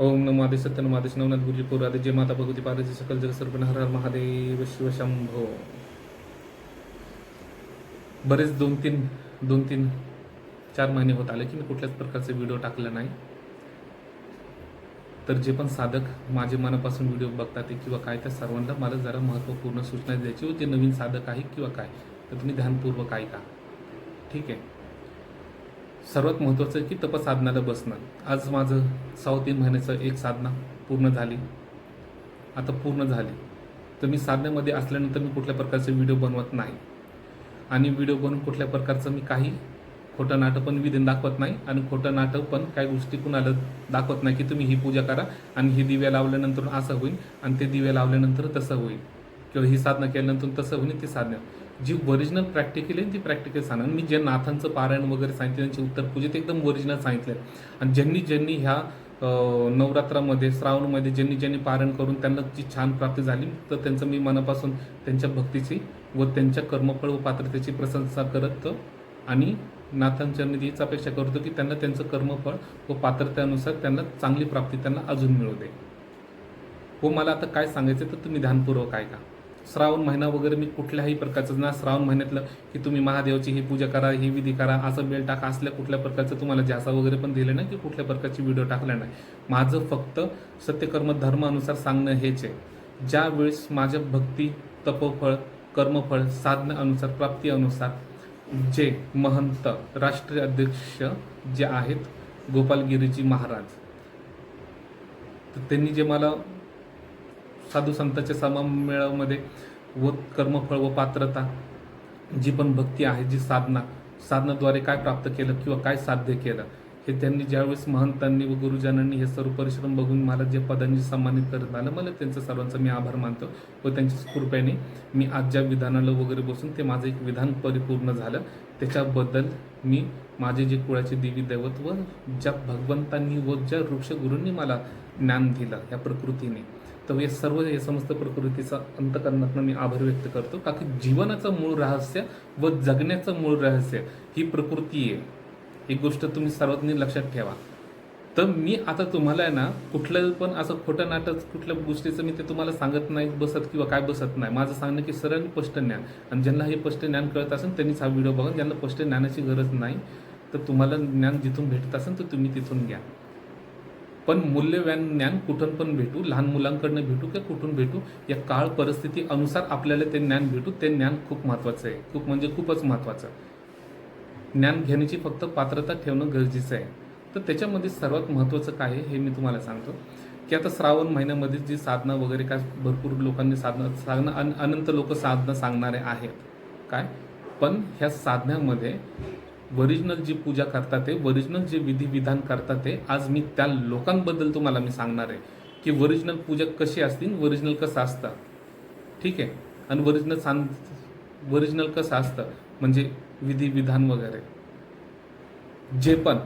ओम नमो आदि सत्य नमो आदेश नवनाथ गुरुजी पूर्व आदि जय माता भगवती पार्वती सकल जग सर्पण हर हर महादेव शिव शंभो। बरेच दोन तीन दोन तीन चार महिने होत आले की मी कुठल्याच प्रकारचे व्हिडिओ टाकला नाही. तर जे पण साधक माझे मनापासून व्हिडिओ बघतात किंवा काय त्या सर्वांना मला जरा महत्त्वपूर्ण सूचना द्यायची व जे नवीन साधक आहे किंवा काय. तर तुम्ही ध्यानपूर्वक ऐका. ठीक आहे? सर्वात महत्त्वाचं आहे की तपसाधनाला बसणं. आज माझं सहा तीन महिन्याचं एक साधना पूर्ण झाली. आता पूर्ण झाली. तर मी साधनेमध्ये असल्यानंतर मी कुठल्या प्रकारचे व्हिडिओ बनवत नाही. आणि व्हिडिओ बनवून कुठल्या प्रकारचं मी काही खोटं नाटक पण विधीन दाखवत नाही आणि खोटं नाटक पण काही गोष्टी कुणाला दाखवत नाही की तुम्ही ही पूजा करा आणि ही दिव्या लावल्यानंतर असं होईल आणि ते दिव्या लावल्यानंतर तसं होईल. किंवा ही साधना केल्यानंतर तसं होईल ती साधना. जी ओरिजिनल प्रॅक्टिकल आहे ती प्रॅक्टिकल सांगणार. मी जे नाथांचं पारायण वगैरे सांगितलं त्यांची उत्तर पूजेत एकदम ओरिजिनल सांगितलं आणि ज्यांनी ज्यांनी ह्या नवरात्रामध्ये श्रावणमध्ये ज्यांनी ज्यांनी पारायण करून त्यांना जी छान प्राप्ती झाली तर त्यांचं मी मनापासून त्यांच्या भक्तीची व त्यांच्या कर्मफळ व पात्रतेची प्रशंसा करत आणि नाथांच्या निधीच अपेक्षा करतो की त्यांना त्यांचं कर्मफळ व पात्रतेनुसार त्यांना चांगली प्राप्ती त्यांना अजून मिळू दे. हो मला आता काय सांगायचं तर तुम्ही ध्यानपूर्वक ऐका. श्रावण महिना वगैरे मी कुठल्याही प्रकारचं ना श्रावण महिन्यातलं की तुम्ही महादेवाची ही पूजा करा ही विधी करा असं बेल टाका असल्या कुठल्या प्रकारचं तुम्हाला जासा वगैरे पण दिलं नाही की कुठल्या प्रकारची व्हिडिओ टाकला नाही. माझं फक्त सत्यकर्म धर्मानुसार सांगणं हेच आहे. ज्या वेळेस माझ्या भक्ती तपोफळ कर्मफळ साधनानुसार प्राप्तीअनुसार जे महंत राष्ट्रीय अध्यक्ष जे आहेत गोपालगिरीजी महाराज तर त्यांनी जे मला साधू संतांच्या समामेळामध्ये व कर्मफळ व पात्रता जी पण भक्ती आहे जी साधना साधनाद्वारे काय प्राप्त केलं किंवा काय साध्य केलं हे त्यांनी ज्यावेळेस महंतांनी व गुरुजनांनी हे सर्व परिश्रम बघून मला जे पदांनी सन्मानित करत आलं मला त्यांचं सर्वांचं मी आभार मानतो व त्यांच्या कृपेने मी आज ज्या विधानाला वगैरे बसून ते माझं एक विधान परिपूर्ण झालं. त्याच्याबद्दल मी माझे जे कुळाचे देवी दैवत व ज्या भगवंतांनी व ज्या वृक्षगुरूंनी मला ज्ञान दिलं या प्रकृतीने. तर हे सर्व हे समस्त प्रकृतीचा अंतकरणातून मी आभार व्यक्त करतो. का की जीवनाचं मूळ रहस्य व जगण्याचं मूळ रहस्य ही प्रकृती आहे. ही गोष्ट तुम्ही सर्वांनी लक्षात ठेवा. तर मी आता तुम्हाला आहे ना कुठलं पण असं खोटं नाटक कुठल्या गोष्टीचं मी ते तुम्हाला सांगत नाही बसत किंवा काय बसत नाही. माझं सांगणं की सरळ स्पष्ट ज्ञान. आणि ज्यांना हे स्पष्ट ज्ञान कळत असेल त्यांनीच हा व्हिडिओ बघा. ज्यांना स्पष्ट ज्ञानाची गरज नाही तर तुम्हाला ज्ञान जिथून भेटत असेल तर तुम्ही तिथून घ्या. पण मूल्यवान ज्ञान कुठून पण भेटू लहान मुलांकडनं भेटू किंवा कुठून भेटू या काळ परिस्थिती अनुसार आपल्याला ते ज्ञान भेटू. ते ज्ञान खूप महत्त्वाचं आहे. खूप म्हणजे खूपच महत्त्वाचं ज्ञान घेण्याची फक्त पात्रता ठेवणं गरजेचं आहे. तर त्याच्यामध्ये सर्वात महत्त्वाचं काय आहे हे मी तुम्हाला सांगतो. की आता श्रावण महिन्यामध्ये जी साधना वगैरे काय भरपूर लोकांनी साधना साधना अन अनंत लोक साधना सांगणारे आहेत. काय? पण ह्या साधण्यामध्ये ओरिजिनल जी पूजा करतात ते ओरिजिनल जे विधी विधान करतात ते आज मी त्या लोकांबद्दल तुम्हाला मी सांगणार आहे की ओरिजिनल पूजा कशी असतील ओरिजिनल कसं असतं. ठीक आहे? आणि ओरिजिनल सांग ओरिजिनल कसं असतं? म्हणजे विधी विधान वगैरे. जे पण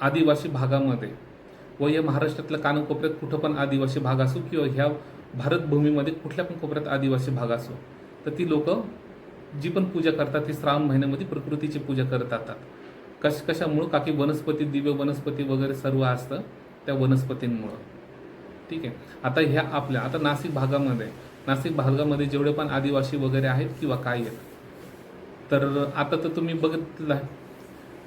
आदिवासी भागामध्ये व या महाराष्ट्रातल्या कानाकोपऱ्यात कुठं पण आदिवासी भाग असो किंवा ह्या भारतभूमीमध्ये कुठल्या पण कोपऱ्यात आदिवासी भाग असो तर ती लोक जी पण पूजा करतात ती श्रावण महिन्यामध्ये प्रकृतीची पूजा करत असतात कश कशामुळं? का की वनस्पती दिव्य वनस्पती वगैरे सर्व असतं त्या वनस्पतींमुळं. ठीक आहे? आता ह्या आपल्या आता नाशिक भागामध्ये नाशिक भागामध्ये जेवढे पण आदिवासी वगैरे आहेत किंवा काय आहेत तर आता तर तुम्ही बघितलं आहे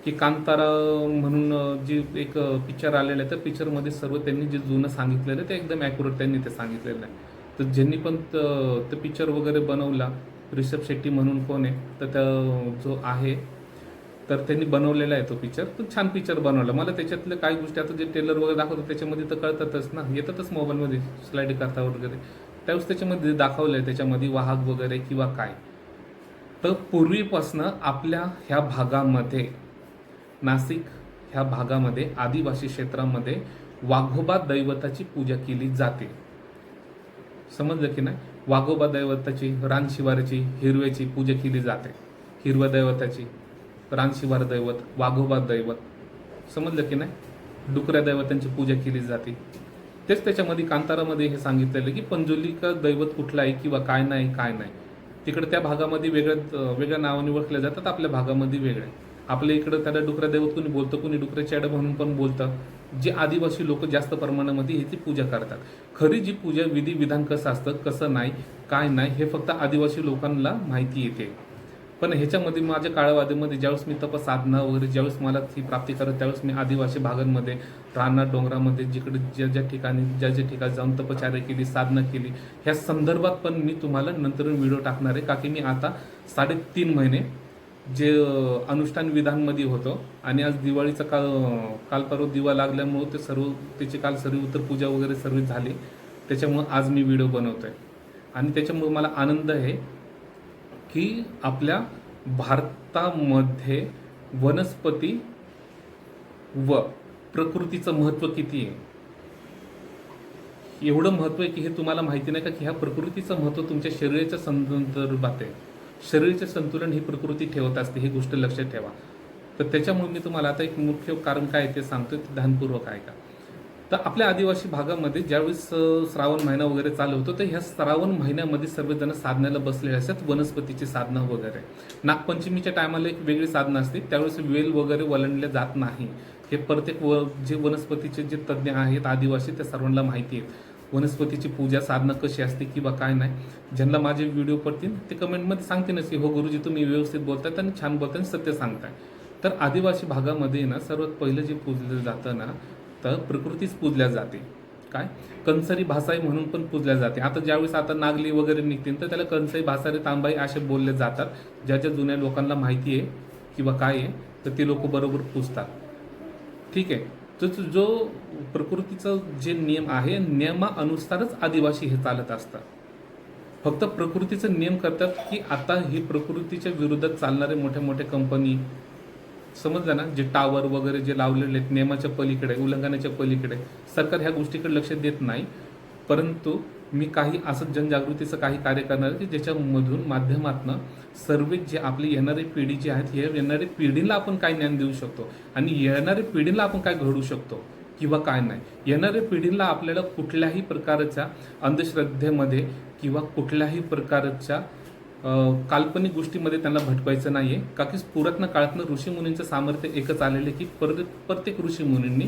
की कांतारा म्हणून जी एक पिक्चर आलेलं आहे त्या पिक्चरमध्ये सर्व त्यांनी जे जुनं सांगितलेलं आहे ते एकदम ॲक्युरेट त्यांनी ते सांगितलेलं आहे. तर ज्यांनी पण ते पिक्चर वगैरे बनवला रिषभ शेट्टी म्हणून कोण आहे तर त्या जो आहे तर त्यांनी बनवलेला आहे तो पिक्चर तो छान पिक्चर बनवला. मला त्याच्यातल्या काही गोष्टी आता जे टेलर वगैरे दाखवतो त्याच्यामध्ये तर कळतातच ना. येतातच मोबाईलमध्ये स्लाइड करता वगैरे. त्यावेळेस त्याच्यामध्ये दाखवलं आहे त्याच्यामध्ये वाहक वगैरे किंवा काय. तर पूर्वीपासनं आपल्या ह्या भागामध्ये नाशिक ह्या भागामध्ये आदिवासी क्षेत्रामध्ये वाघोबा दैवताची पूजा केली जाते. समजलं की नाही? वाघोबा दैवताची रानशिवाराची हिरव्याची पूजा केली जाते. हिरव्या दैवताची रानशिवार दैवत वाघोबा दैवत. समजलं की नाही? डुकऱ्या दैवतांची पूजा केली जाते. तेच त्याच्यामध्ये कांतारामध्ये हे सांगितलेलं की पंजुलिका दैवत कुठलं आहे किंवा काय नाही काय नाही. तिकडे त्या भागामध्ये वेगळ्या वेगळ्या नावाने ओळखल्या जातात आपल्या भागामध्ये वेगळ्या आपल्या इकडं त्याला डुकरा दैवत कोणी बोलतं कोणी डुकऱ्या चेडा म्हणून पण बोलतं जे आदिवासी लोक जास्त प्रमाणामध्ये ह्याची पूजा करतात. खरी जी पूजा विधी विधान कसं असतं कसं नाही काय नाही हे फक्त आदिवासी लोकांना माहिती येते. पण ह्याच्यामध्ये माझ्या काळावादीमध्ये ज्यावेळेस मी तप साधना वगैरे ज्यावेळेस मला ती प्राप्ती करत त्यावेळेस मी आदिवासी भागांमध्ये रानात डोंगरामध्ये जिकडे ज्या ज्या ठिकाणी ज्या ज्या ठिकाणी जाऊन तपचार्य केली साधना केली ह्या संदर्भात पण मी तुम्हाला नंतर व्हिडिओ टाकणार आहे. का की मी आता साडेतीन महिने जे अनुष्ठान विधानमध्ये होतं आणि आज दिवाळीचा काल काल परवा दिवा लागल्यामुळं ते सर्व त्याची काल सर्व उत्तर पूजा वगैरे सर्व झाली. त्याच्यामुळं आज मी व्हिडिओ आहे आणि त्याच्यामुळं मला आनंद आहे की आपल्या भारतामध्ये वनस्पती व प्रकृतीचं महत्त्व किती आहे? एवढं महत्त्व आहे की हे तुम्हाला माहिती नाही का की ह्या प्रकृतीचं महत्त्व तुमच्या शरीराच्या संदर्भात आहे. शरीराचे संतुलन ही प्रकृती ठेवत असते ही गोष्ट लक्षात ठेवा. तर त्याच्यामुळे मी तुम्हाला आता एक मुख्य कारण काय आहे ते सांगतो ते ध्यानपूर्वक आहे का तर आपल्या आदिवासी भागामध्ये ज्यावेळेस श्रावण महिना वगैरे चालू होतो तर ह्या श्रावण महिन्यामध्ये सर्वजण साधण्याला बसलेले असतात वनस्पतीची साधनं वगैरे. नागपंचमीच्या टायमाला एक वेगळी साधनं असते त्यावेळेस वेल वगैरे वलंडले जात नाही. हे प्रत्येक व जे वनस्पतीचे जे तज्ज्ञ आहेत आदिवासी त्या सर्वांना माहिती आहेत वनस्पतीची पूजा साधनं कशी असते किंवा काय नाही ज्यांना माझे व्हिडिओ पडतील ते कमेंटमध्ये सांगतीलच की हो गुरुजी तुम्ही व्यवस्थित बोलतात आणि छान बोलताय आणि सत्य सांगताय. तर आदिवासी भागामध्ये ना सर्वात पहिलं जे पूजलं जातं ना तर प्रकृतीच पूजल्या जाते. काय? कंसरी भासाई म्हणून पण पूजल्या जाते. आता ज्यावेळेस आता नागली वगैरे निघतील तर त्याला कंसाई भासारी तांबाई असे बोलले जातात. ज्या ज्या जुन्या लोकांना माहिती आहे किंवा काय आहे तर ते लोक बरोबर पूजतात. ठीक आहे? तर जो प्रकृतीचा जे नियम आहे नियमानुसारच आदिवासी हे चालत असतात. फक्त प्रकृतीचे नियम करतात की आता ही प्रकृतीच्या विरोधात चालणारे मोठ्या मोठ्या कंपनी समजलं ना? जे टावर वगैरे जे लावलेले आहेत नियमाच्या पलीकडे उल्लंघनाच्या पलीकडे सरकार ह्या गोष्टीकडे लक्ष देत नाही. परंतु मी काही असं जनजागृतीचं काही कार्य करणार आहे की ज्याच्यामधून माध्यमातनं सर्व जे आपली येणारी पिढी जी आहेत हे येणाऱ्या पिढीला आपण काय ज्ञान देऊ शकतो? आणि येणाऱ्या पिढीला आपण काय घडू शकतो? किंवा काय नाही? येणाऱ्या पिढीला आपल्याला कुठल्याही प्रकारच्या अंधश्रद्धेमध्ये किंवा कुठल्याही प्रकारच्या काल्पनिक गोष्टीमध्ये त्यांना भटकायचं आहे का की पुरातन काळातनं ऋषीमुनींचं सामर्थ्य एकच आलेलं आहे की प्रत्येक प्रत्येक ऋषीमुनींनी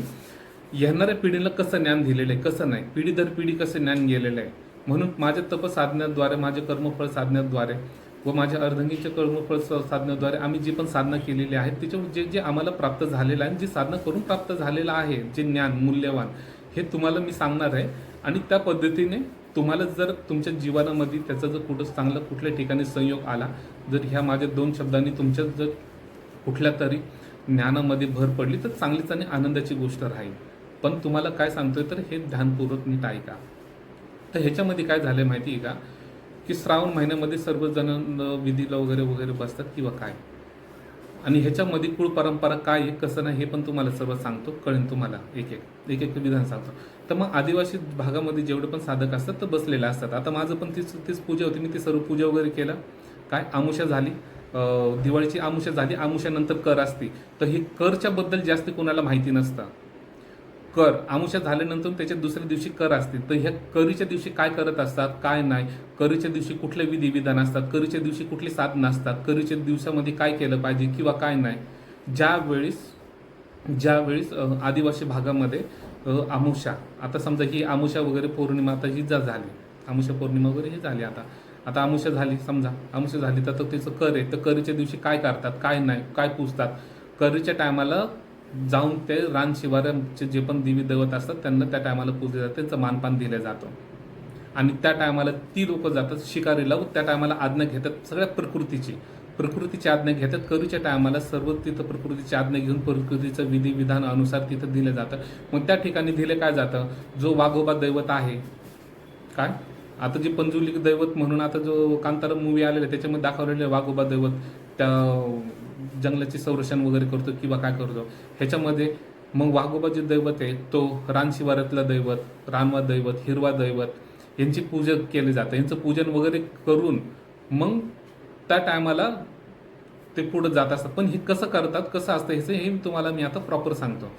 येणाऱ्या पिढीला कसं ज्ञान दिलेलं आहे कसं नाही? पिढी दर पिढी कसं ज्ञान गेलेलं आहे? म्हणून माझ्या तप साधण्याद्वारे माझे कर्मफळ साधण्याद्वारे व माझ्या अर्धंगीचे कर्मफळ स- साधण्याद्वारे आम्ही जी पण साधना केलेली आहे त्याच्यावर जे जे आम्हाला प्राप्त झालेलं आहे जी साधना करून प्राप्त झालेलं आहे जे ज्ञान मूल्यवान हे तुम्हाला मी सांगणार आहे. आणि त्या पद्धतीने तुम्हाला जर तुमच्या जीवनामध्ये त्याचा जर कुठं चांगला कुठल्या ठिकाणी संयोग आला जर ह्या माझ्या दोन शब्दांनी तुमच्या जर कुठल्या तरी ज्ञानामध्ये भर पडली तर चांगलीच आणि आनंदाची गोष्ट राहील. पण तुम्हाला काय सांगतोय तर हे ध्यानपूर्वक नीट ऐका. तर ह्याच्यामध्ये काय झालंय माहिती आहे का? की श्रावण महिन्यामध्ये सर्वजण विधीला वगैरे वगैरे बसतात किंवा काय? आणि ह्याच्यामध्ये कुळ परंपरा काय आहे कसं नाही हे पण तुम्हाला सर्व सांगतो कळेन तुम्हाला एक एक एक एक विधान सांगतो. तर मग आदिवासी भागामध्ये जेवढे पण साधक असतात तर बसलेले असतात. आता माझं पण तीच तीच पूजा होती मी ती सर्व पूजा वगैरे केलं. काय? आमुषा झाली. दिवाळीची आमुषा झाली. आमुषानंतर कर असते. तर हे करच्याबद्दल जास्त कोणाला माहिती नसतं. कर. आमुष्या झाल्यानंतर त्याच्या दुसऱ्या दिवशी कर असतील. तर ह्या करीच्या दिवशी काय करत असतात काय नाही. करीच्या दिवशी कुठले विधी विधान असतात करीच्या दिवशी कुठली साधनं असतात करीच्या दिवसामध्ये काय केलं पाहिजे किंवा काय नाही. ज्यावेळेस ज्यावेळेस आदिवासी भागामध्ये आमुषा आता समजा ही आमुषा वगैरे पौर्णिमा आता ही जा झाली. आमुषा पौर्णिमा वगैरे ही झाली आता. आता आमुषा झाली समजा. आमुषा झाली तर तो त्याचं कर आहे. तर करीच्या दिवशी काय करतात काय नाही काय पुजतात करीच्या टायमाला जाऊन ते रान शिवाराचे जे पण देवी दैवत असतात त्यांना त्या टायमाला पूजले जाते त्यांचं मानपान दिलं जातं. आणि त्या टायमाला ती लोक जातात शिकारीला त्या टायमाला आज्ञा घेतात सगळ्या प्रकृतीची. प्रकृतीची आज्ञा घेतात करूच्या टायमाला सर्व तिथं प्रकृतीची आज्ञा घेऊन प्रकृतीचं विधी विधान अनुसार तिथं दिलं जातं. मग त्या ठिकाणी दिले काय जातं? जो वाघोबा दैवत आहे काय? आता जे पंजुली दैवत म्हणून आता जो कांतारा मूवी आलेला आहे त्याच्यामध्ये दाखवलेले वाघोबा दैवत त्या जंगलाचे संरक्षण वगैरे करतो किंवा काय करतो. ह्याच्यामध्ये मग वाघोबा जे दैवत आहे तो रानशिवारातलं दैवत रानवा दैवत हिरवा दैवत यांची पूजा केली जाते. यांचं पूजन वगैरे करून मग त्या टायमाला ते पुढं जात असतात. पण हे कसं करतात कसं असतं ह्याचं हे तुम्हाला मी आता प्रॉपर सांगतो.